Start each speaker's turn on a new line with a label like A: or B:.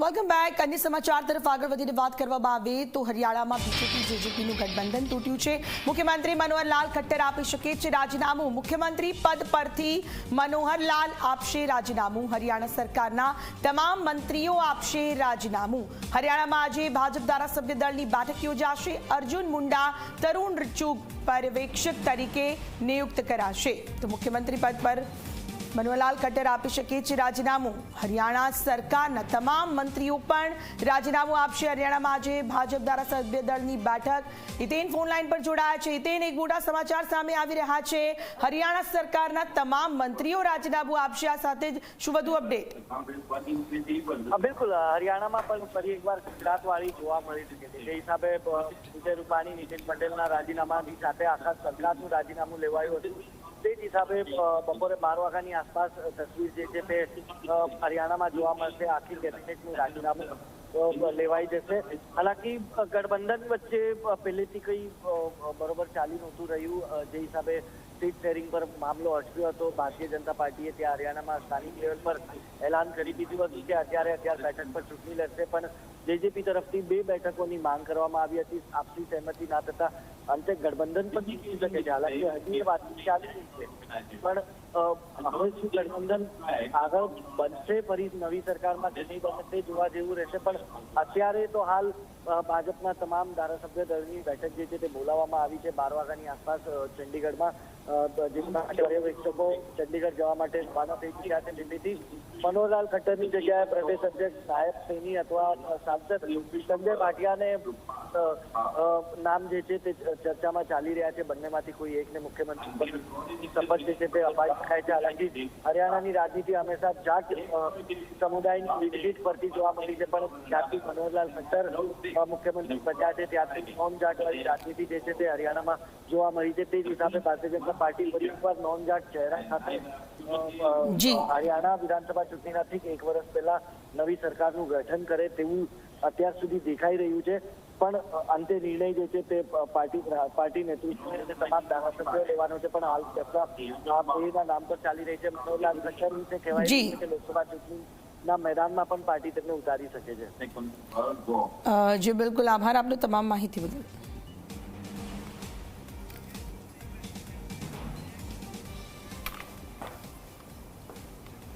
A: Welcome back અન્ય સમાચાર તરફ આગળ વધીને વાત કરવામાં આવે તો હરિયાણામાં બીજેપી જેજેપીનું ગઠબંધન તૂટ્યું છે. મુખ્યમંત્રી મનોહરલાલ ખટ્ટર આપી શકે છે રાજીનામું. મુખ્યમંત્રી પદ પરથી મનોહરલાલ આપશે રાજીનામું. હરિયાણા સરકારના તમામ મંત્રીઓ આપશે રાજીનામું. હરિયાણામાં આજે ભાજપ ધારાસભ્ય દળની બેઠક યોજાશે. અર્જુન મુંડા તરુણ ચુગ પર્યવેક્ષક તરીકે નિયુક્ત કરાશે. તો મુખ્યમંત્રી પદ પર મનોહરલાલ ખટ્ટર આપી શકે છે રાજીનામું. હરિયાણા સરકારના તમામ મંત્રીઓ પણ રાજીનામું આપશે. હરિયાણામાં આજે ભાજપ ધારાસભ્ય દળની બેઠક. હિતેન ફોન લાઈન પર જોડાયા છે. હિતેન એક મોટા સમાચાર સામે આવી રહ્યા છે. હરિયાણા સરકારના તમામ મંત્રીઓ રાજીનામું આપશે. આ સાથે જ શું વધુ અપડેટ?
B: બિલકુલ. હરિયાણામાં પણ ફરી એકવાર ગુજરાતવાળી જોવા મળી શકે છે. જે હિસાબે વિજય રૂપાણી, નીતિન પટેલના રાજીનામાની સાથે આખા સરકારનું રાજીનામું લેવાયું હતું. તે જ હિસાબે બપોરે બાર વાગ્યાની આસપાસ તસવીર જે છે તે હરિયાણામાં જોવા મળશે. આખી કેબિનેટનું રાજીનામું લેવાઈ જશે. હાલાકી ગઠબંધન વચ્ચે પહેલેથી કઈ બરોબર ચાલી નહોતું રહ્યું. જે હિસાબે સીટ શેરિંગ પર મામલો અટક્યો હતો. ભારતીય જનતા પાર્ટીએ ત્યાં હરિયાણામાં સ્થાનિક લેવલ પર એલાન કરી દીધું હતું કે અત્યારે અગિયાર બેઠક પર ચૂંટણી લડશે, પણ જેજેપી તરફથી બે બેઠકોની માંગ કરવામાં આવી હતી. આપસી સહેમતિ ના થતા અંતે ગઠબંધન પણ જીતી શકે છે. હાલાકી હજી એ વાત ચાલી રહી છે. પણ હવે શું ગઠબંધન આગળ બનશે? ફરી નવી સરકારમાં કે નહીં બને તે જોવા જેવું રહેશે. પણ અત્યારે તો હાલ ભાજપના તમામ ધારાસભ્ય દળની બેઠક જે છે તે બોલાવવામાં આવી છે. બાર વાગ્યાની આસપાસ ચંડીગઢમાં અ, પર્યવેક્ષકો ચંડીગઢ જવા માટે રવાના થઈ ગયા છે. દિલ્હીથી મનોહરલાલ ખટ્ટરની જગ્યાએ પ્રદેશ અધ્યક્ષ સાહેબ સૈની અથવા સાંસદ સંજય ભાટિયાને નામ જે છે તે ચર્ચામાં ચાલી રહ્યા છે. બંનેમાંથી કોઈ એકને મુખ્યમંત્રી શપથ જે છે તે અપાઈ શકાય છે. હાલાકી હરિયાણાની રાજનીતિ હંમેશા જાટ સમુદાયની વિકસિત પરથી જોવા મળી છે પણ જ્યારથી મનોહરલાલ ખટ્ટર મુખ્યમંત્રી બન્યા છે. ત્યારથી નોન જાટવાળી રાજનીતિ જે છે તે હરિયાણામાં જોવા મળી છે તે જ હિસાબે ભારતીય જનતા પાર્ટી ફરી એકવાર નોન ચહેરા સાથે. હરિયાણા વિધાનસભા ચૂંટણીના ઠીક એક વર્ષ પહેલા નવી સરકારનું ગઠન કરે તેવું અત્યાર સુધી દેખાઈ રહ્યું છે. પણ અંતે નિર્ણય જે છે તે પાર્ટી પાર્ટી નેતૃત્વ તમામ ધારાસભ્યો લેવાનો છે. પણ હાલ ચર્ચા આ બેના નામ પર ચાલી રહી છે. મનોહરલાલ ખટ્ટર વિશે કહેવાય છે કે લોકસભા ચૂંટણીના મેદાનમાં પણ પાર્ટી તેમને ઉતારી શકે છે.
A: જી બિલકુલ. આભાર આપનો તમામ માહિતી બદલ.